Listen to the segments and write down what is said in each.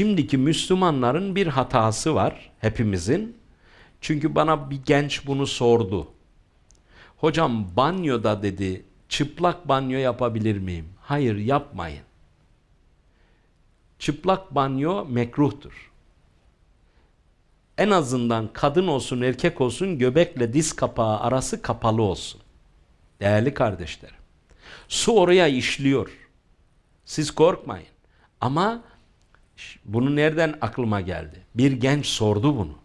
Şimdiki Müslümanların bir hatası var hepimizin. Çünkü bana bir genç bunu sordu. Hocam banyoda dedi çıplak banyo yapabilir miyim? Hayır yapmayın. Çıplak banyo mekruhtur. En azından kadın olsun erkek olsun göbekle diz kapağı arası kapalı olsun. Değerli kardeşlerim. Su oraya işliyor. Siz korkmayın. Ama bunu nereden aklıma geldi? Bir genç sordu bunu.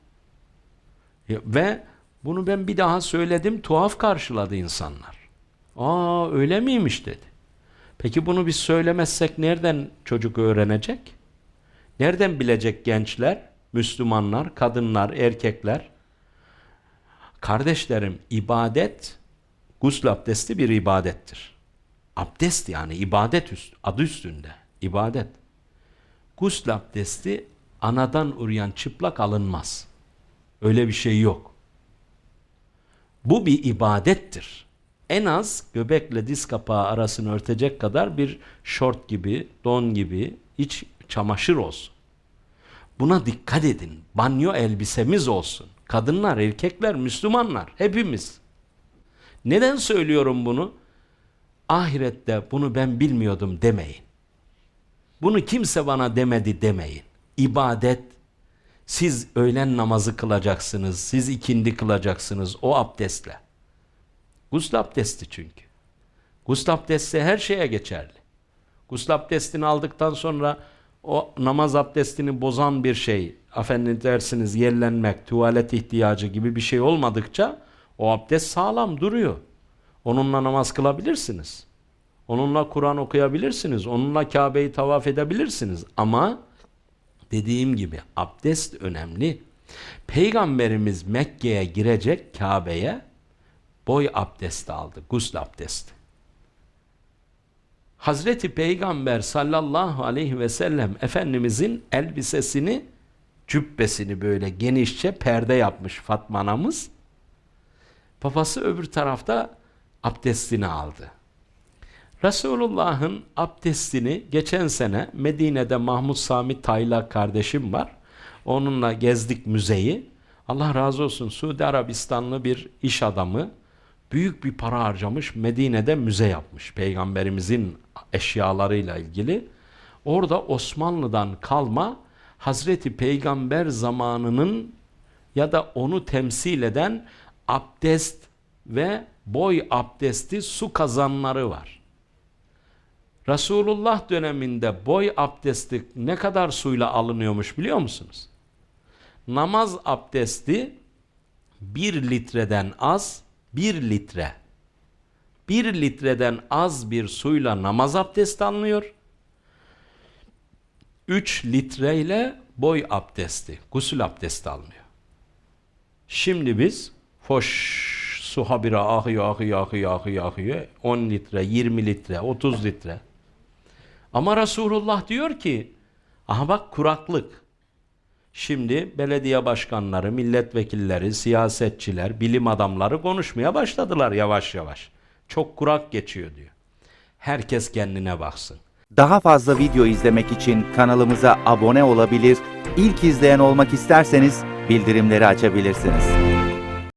Ve bunu ben bir daha söyledim tuhaf karşıladı insanlar. Aa öyle miymiş dedi. Peki bunu biz söylemezsek nereden çocuk öğrenecek? Nereden bilecek gençler, Müslümanlar, kadınlar, erkekler? Kardeşlerim ibadet, gusül abdesti bir ibadettir. Abdest yani ibadet üst, adı üstünde. ibadet. Gusül abdesti anadan uruyan çıplak alınmaz. Öyle bir şey yok. Bu bir ibadettir. En az göbekle diz kapağı arasını örtecek kadar bir şort gibi, don gibi iç çamaşır olsun. Buna dikkat edin. Banyo elbisemiz olsun. Kadınlar, erkekler, Müslümanlar hepimiz. Neden söylüyorum bunu? Ahirette bunu ben bilmiyordum demeyin. Bunu kimse bana demedi demeyin. İbadet siz öğlen namazı kılacaksınız, siz ikindi kılacaksınız o abdestle. Gusül abdesti çünkü. Gusül abdesti her şeye geçerli. Gusül abdestini aldıktan sonra o namaz abdestini bozan bir şey, efendim dersiniz yerlenmek, tuvalet ihtiyacı gibi bir şey olmadıkça o abdest sağlam duruyor. Onunla namaz kılabilirsiniz. Onunla Kur'an okuyabilirsiniz. Onunla Kabe'yi tavaf edebilirsiniz. Ama dediğim gibi abdest önemli. Peygamberimiz Mekke'ye girecek Kabe'ye boy abdesti aldı. Gusül abdesti. Hazreti Peygamber sallallahu aleyhi ve sellem Efendimizin elbisesini, cübbesini böyle genişçe perde yapmış Fatma anamız. Babası öbür tarafta abdestini aldı. Resulullah'ın abdestini geçen sene Medine'de Mahmud Sami Tayla kardeşim var. Onunla gezdik müzeyi. Allah razı olsun Suudi Arabistanlı bir iş adamı büyük bir para harcamış Medine'de müze yapmış peygamberimizin eşyalarıyla ilgili. Orada Osmanlı'dan kalma Hazreti Peygamber zamanının ya da onu temsil eden abdest ve boy abdesti su kazanları var. Resulullah döneminde boy abdesti ne kadar suyla alınıyormuş biliyor musunuz? Namaz abdesti bir litreden az, bir litre. Bir litreden az bir suyla namaz abdesti alınıyor. 3 litreyle boy abdesti, gusül abdesti alınıyor. Şimdi biz foş su habire akıyor, akıyor, akıyor, akıyor, akıyor. 10 litre, 20 litre, 30 litre. Ama Resulullah diyor ki, aha bak kuraklık. Şimdi belediye başkanları, milletvekilleri, siyasetçiler, bilim adamları konuşmaya başladılar yavaş yavaş. Çok kurak geçiyor diyor. Herkes kendine baksın. Daha fazla video izlemek için kanalımıza abone olabilir, ilk izleyen olmak isterseniz bildirimleri açabilirsiniz.